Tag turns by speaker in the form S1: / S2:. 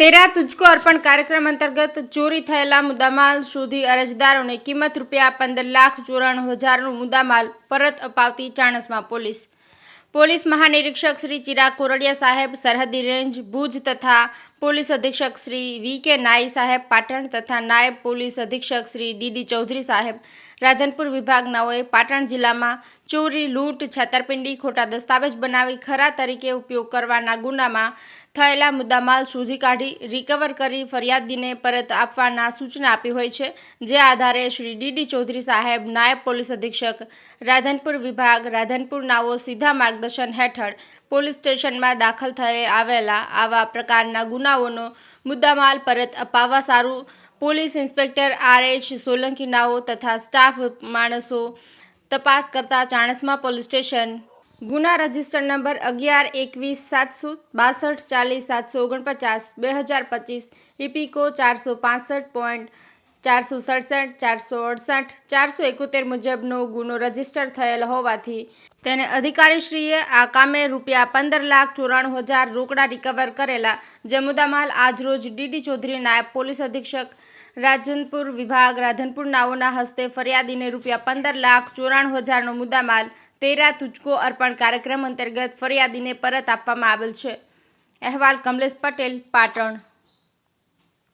S1: તેરા તુજકો અર્પણ કાર્યક્રમ અંતર્ગત ચોરી થયેલા મુદ્દામાલ શોધી અરજદારોને કિંમત રૂપિયા પંદર લાખ ચોરાણું હજારનું મુદ્દામાલ પરત અપાવતી ચાણસમાં પોલીસ. પોલીસ મહાનિરીક્ષક શ્રી ચિરાગ કોરડિયા સાહેબ, સરહદી રેન્જ ભુજ તથા પોલીસ અધિક્ષક શ્રી વી કે નાઈ સાહેબ પાટણ તથા નાયબ પોલીસ અધિક્ષક શ્રી ડીડી ચૌધરી સાહેબ, રાધનપુર વિભાગનાઓએ પાટણ જિલ્લામાં ચોરી, લૂંટ, છેતરપિંડી, ખોટા દસ્તાવેજ બનાવી ખરા તરીકે ઉપયોગ કરવાના ગુનામાં થયેલા મુદ્દામાલ શોધી કાઢી રિકવર કરી ફરિયાદીને પરત આપવાના સૂચના આપી હોય છે. જે આધારે શ્રી ડીડી ચૌધરી સાહેબ, નાયબ પોલીસ અધિક્ષક, રાધનપુર વિભાગ, રાધનપુર નાઓ સીધા માર્ગદર્શન હેઠળ પોલીસ સ્ટેશનમાં દાખલ થઈ આવેલા આવા પ્રકારના ગુનાઓનો મુદ્દામાલ પરત અપાવવા સારું police inspector R H Solanki નાઓ તથા સ્ટાફ માણસો તપાસ કરતા ચાણસ્મા પોલીસ સ્ટેશન ગુના રજિસ્ટર નંબર અગિયાર, એકવીસ સાતસો બાસઠ, ચાલીસ, સાતસો ઓગણપચાસ, બે હજાર પચીસ ઇપિકો ચારસો પાસઠ પોઈન્ટ ચારસો સડસઠ, ચારસો અડસઠ ચારસો એકોતેર મુજબનો ગુનો રજિસ્ટર થયેલ હોવાથી તેને અધિકારીશ્રીએ આ કામે રૂપિયા પંદર લાખ ચોરાણું હજાર રોકડા રિકવર કરેલા જે મુદ્દામાલ આજરોજ ડીડી ચૌધરી નાયબ પોલીસ અધિક્ષક રાજનપુર વિભાગ રાધનપુર નાઓના હસ્તે ફરિયાદીને રૂપિયા પંદર લાખ ચોરાણું હજારનો મુદ્દામાલ તેરા તુચકો અર્પણ કાર્યક્રમ અંતર્ગત ફરિયાદીને પરત આપવામાં આવેલ છે. અહેવાલ કમલેશ પટેલ પાટણ.